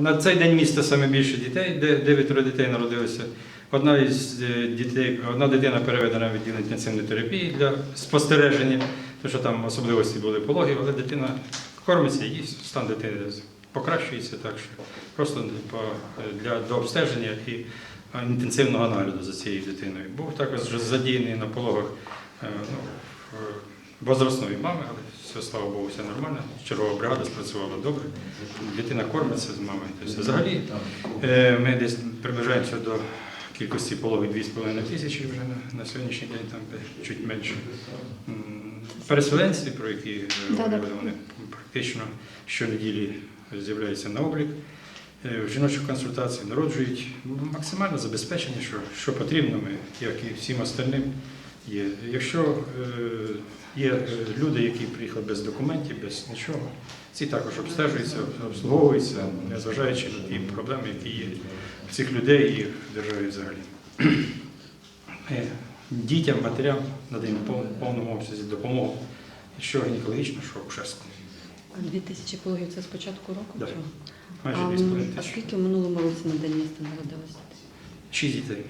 на цей день міста саме більше дітей, де дев'ятеро дітей народилося. Одна із е, дітей, одна дитина переведена в відділення інтенсивної терапії для спостереження, тому що там особливості були пологи, але дитина кормиться, їсть, стан дитини покращується, так що просто для до обстеження і е, інтенсивного нагляду за цією дитиною. Був також задіяний на пологах е, ну, е, возрастної мами, але все, слава Богу, все нормально. Чергова бригада спрацювала добре. Дитина кормиться з мамою. Тобто, взагалі е, ми десь приближаємося до кількості пологів 2,5 тисячі вже на, на сьогоднішній день, там де чуть менше. Переселенці, про які говорили, вони практично щонеділі з'являються на облік. Е, В жіночу консультацію народжують максимально забезпечені, що, що потрібно, ми, як і всім остальним, є. Якщо е, є е, люди, які приїхали без документів, без нічого, ці також обстежуються, обслуговуються, незважаючи на ті проблеми, які є в цих людей і в державі взагалі. Ми дітям, матерям надаємо в повному обсязі допомогу, що гінекологічну, що акушерську. Дві тисячі пологів це з початку року? Да. Майже А, 2,5 а скільки в минулому році на день міста народилося? Шість дітей.